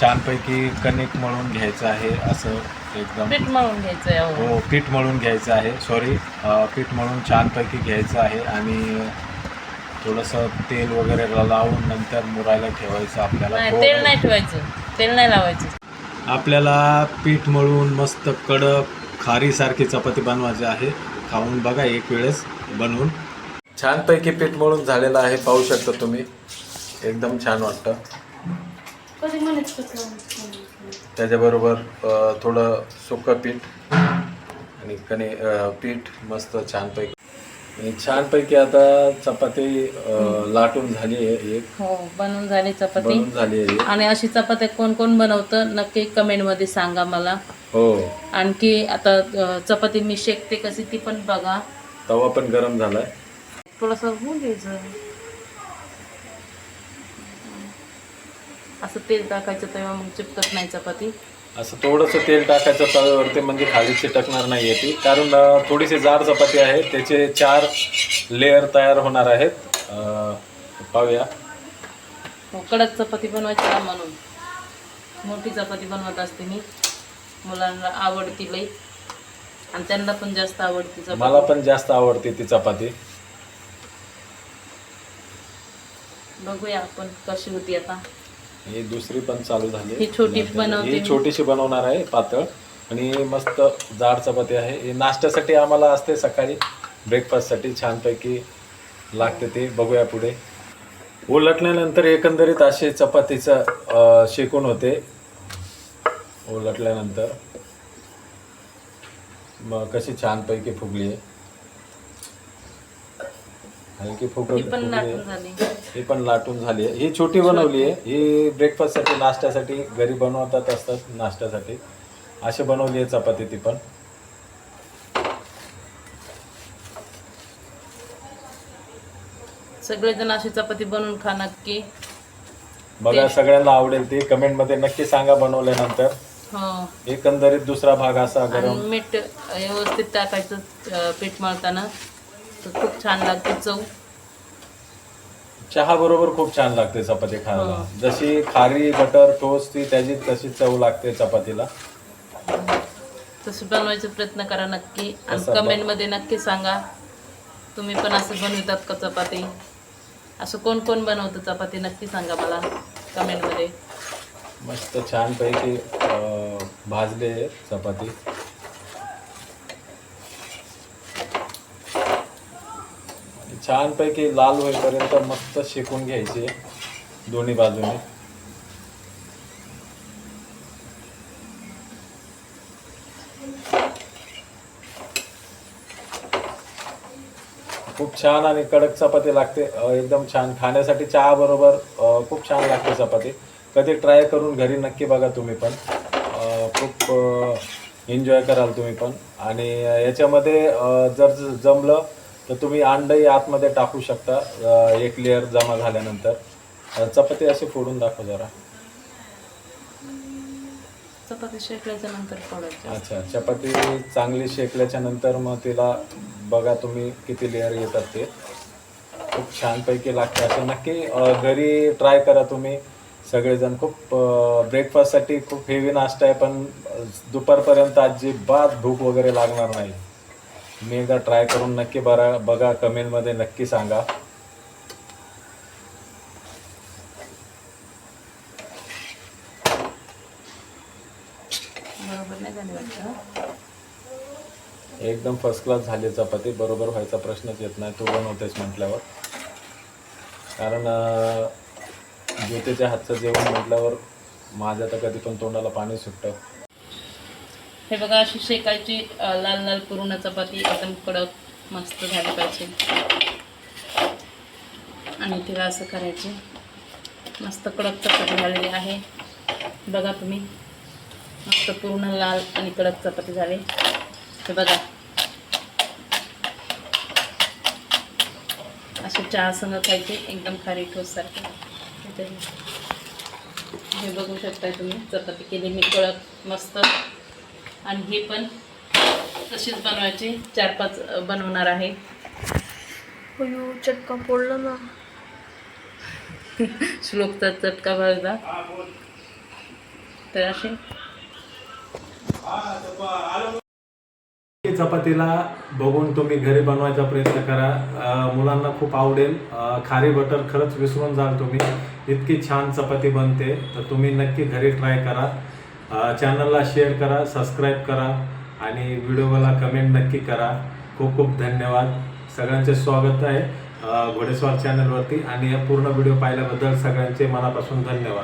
छानपैकी कणिक मळून घ्यायचं आहे असं एकदम. पीठ मळून घ्यायचं आहे अहो. हो पीठ मळून घ्यायचं आहे. सॉरी पीठ मळून छानपैकी घ्यायचं आहे आणि थोडंसं तेल वगैरे लावून नंतर मुरायला ठेवायचं आपल्याला. नाही थोडं- तेल नाही ठेवायचं. तेल नाही लावायचं. आपल्याला पीठ मळून मस्त कडक खारीसारखी चपाती बनवायची आहे. खाऊन बघा एक वेळेस बनवून. छानपैकी पीठ मळून झालेलं आहे पाहू शकता तुम्ही. एकदम छान वाटतं. त्याच्याबरोबर अ, थोडं सुकं पीठ आणि कणे अ, पीठ मस्त छानपैकी. आणि छानपैकी आता चपाती अ, लाटून झाली आहे एक. हो बनवून झाली चपाती. झाली आहे एक. आणि अशी चपाती कोण कोण बनवतं नक्की कमेंटमध्ये सांगा मला. हो. आणखी आता अं, चपाती मी शेकते कशी ती पण बघा. तवा पण गरम झालाय. थोडंसं होऊन द्यायचं. असं तेल टाकायचं तेव्हा मग चिपकत नाही चपाती. असं थोडंसं तेल टाकायचं तव्यावरती म्हणजे खाली चिटकणार नाही ती कारण थोडीशी जाड चपाती आहे. त्याचे चार लेअर तयार होणार आहेत. अ, पाहूया. हो, कडक चपाती बनवायची ना म्हणून. मोठी चपाती बनवत असते मी. मुलांना आवडती लई. आणि त्यांना पण जास्त आवडती चपाती. मला पण जास्त आवडते ती चपाती. बघूया आपण कशी होती आता. ही दुसरी पण चालू झाली ही छोटी बनवते ही. छोटीशी बनवणार आहे पातळ. आणि मस्त जाड चपाती आहे. ही नाश्त्यासाठी आम्हाला असते सकाळी. ब्रेकफास्टसाठी छानपैकी लागते ते. बघूया पुढे. उलटल्यानंतर एकंदरीत असे चपातीचं शेकून होते. उलटल्यानंतर मग कशी छानपैकी फुगली आहे. हलकी झाली. ही पण लाटून झाली आहे. ही छोटी बनवली आहे. ही ब्रेकफास्टसाठी नाश्त्यासाठी घरी बनवतात असतात नाश्त्यासाठी. अशी बनवली आहे चपाती ती पण. सगळेजण अशी चपाती बनवून खा नक्की. बघा सगळ्यांना आवडेल ती. कमेंटमध्ये नक्की सांगा बनवल्यानंतर. हो. एकंदरीत दुसरा भाग असा गरम. मीठ व्यवस्थित टाकायचं पीठ मळताना. खूप छान लागते चव. चहा बरोबर खूप छान लागते चपाती खायला. जशी खारी बटर टोस्ट ती त्याची तशी चव लागते चपातीला. तसं बनवायचा प्रयत्न करा नक्की. आणि कमेंटमध्ये नक्की सांगा. तुम्ही पण असं बनवतात का चपाती? असं कोण कोण बनवतं चपाती नक्की सांगा मला कमेंटमध्ये. मस्त छानपैकी भाजले चपाती. छानपैकी लाल होईपर्यंत मस्त शेकून घ्यायचे दोन्ही बाजूने. खूप छान आणि कडक चपाती लागते. एकदम छान. खाण्यासाठी चहा बरोबर खूप छान लागते चपाती. कधी ट्राय करून घरी नक्की बघा तुम्ही पण. खूप एन्जॉय कराल तुम्ही पण. आणि याच्यामध्ये जर जमलं तर तुम्ही अंडही आतमध्ये टाकू शकता अ, एक लेअर जमा झाल्यानंतर. अ, चपाती अशी फोडून दाखव जरा. चपाती शेकल्याच्या नंतर फोडायची. अच्छा चपाती चांगली शेकल्याच्या नंतर मग तिला बघा तुम्ही किती लेअर येतात ते. खूप छानपैकी लागते. असे नक्की अ, घरी ट्राय करा तुम्ही. सगळेजण खूप ब्रेकफास्टसाठी खूप हेवी नाश्ता आहे पण अ, दुपारपर्यंत अजिबात भूक वगैरे लागणार नाही. मी एकदा ट्राय करून नक्की बरा बघा कमेंटमध्ये नक्की सांगा. एकदम फर्स्ट क्लास झाली चपाती बरोबर व्हायचा प्रश्नच येत नाही तू बनवतेस म्हटल्यावर. कारण ज्योतीच्या हातचं जेवण म्हटल्यावर माझ्या तर कधी पण तोंडाला पाणी सुटतं. हे बघा अशी शेकायची लाल लाल पूर्ण चपाती एकदम कडक मस्त झाली पाहिजे. आणि तिला असं करायचे. मस्त कडक चपाती झालेली आहे. बघा तुम्ही. मस्त पूर्ण लाल आणि कडक चपाती झाली. हे बघा. असे चहा संग खायचे एकदम खारी ठोस सारखे. हे बघू शकताय तुम्ही चपाती केली मी कडक मस्त. आणि हे पण तशीच बनवायची. चार पाच बनवणार आहे. अयो चटका फोडला ना. श्लोकचा चटका भाजला. तर असे ही चपातीला बघून तुम्ही घरी बनवायचा प्रयत्न करा. मुलांना खूप आवडेल. खारी बटर खरंच विसरून जाल तुम्ही. इतकी छान चपाती बनते. तर तुम्ही नक्की घरी ट्राय करा. चॅनलला शेअर करा सबस्क्राईब करा आणि व्हिडिओला कमेंट नक्की करा. खूप खूप धन्यवाद. सगळ्यांचे स्वागत आहे घोडेस्वार चॅनलवरती आणि या पूर्ण व्हिडिओ पाहिल्याबद्दल सगळ्यांचे मनापासून धन्यवाद.